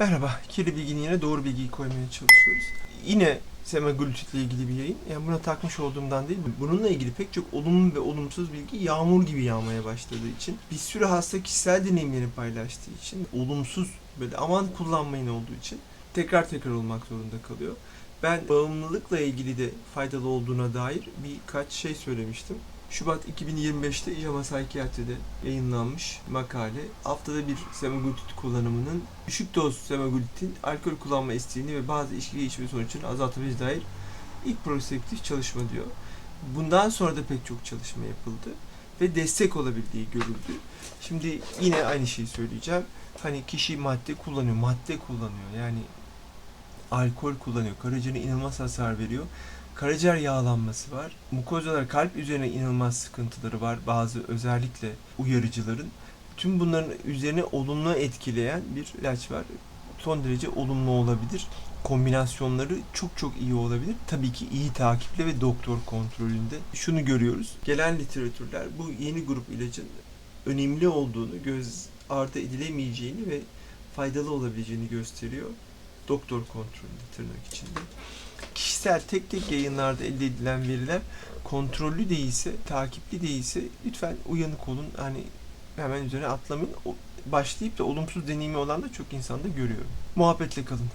Merhaba, kirli bilginin yerine doğru bilgiyi koymaya çalışıyoruz. Yine semaglutitle ilgili bir yayın. Yani buna takmış olduğumdan değil, bununla ilgili pek çok olumlu ve olumsuz bilgi yağmur gibi yağmaya başladığı için, bir sürü hasta kişisel deneyimlerini paylaştığı için, olumsuz böyle aman kullanmayın olduğu için tekrar tekrar olmak zorunda kalıyor. Ben bağımlılıkla ilgili de faydalı olduğuna dair birkaç şey söylemiştim. Şubat 2025'te JAMA Psikiyatri'de yayınlanmış makale haftada bir semaglutid kullanımının düşük doz semaglutidin alkol kullanma isteğini ve bazı içki içme sonuçlarını azaltabileceğine dair ilk prospektif çalışma diyor. Bundan sonra da pek çok çalışma yapıldı ve destek olabildiği görüldü. Şimdi yine aynı şeyi söyleyeceğim. Hani kişi madde kullanıyor, madde kullanıyor. Yani alkol kullanıyor. Karaciğerine inanılmaz hasar veriyor. Karaciğer yağlanması var. Mukozalar kalp üzerine inanılmaz sıkıntıları var. Bazı özellikle uyarıcıların. Tüm bunların üzerine olumlu etkileyen bir ilaç var. Son derece olumlu olabilir. Kombinasyonları çok çok iyi olabilir. Tabii ki iyi takiple ve doktor kontrolünde. Şunu görüyoruz. Gelen literatürler bu yeni grup ilacın önemli olduğunu, göz ardı edilemeyeceğini ve faydalı olabileceğini gösteriyor. Doktor kontrolünde tırnak içinde kişisel tek tek yayınlarda elde edilen veriler kontrollü değilse, takipli değilse lütfen uyanık olun. Hani hemen üzerine atlamayın. O- Başlayıp da olumsuz deneyimi olan da çok insanda görüyorum. Muhabbetle kalın.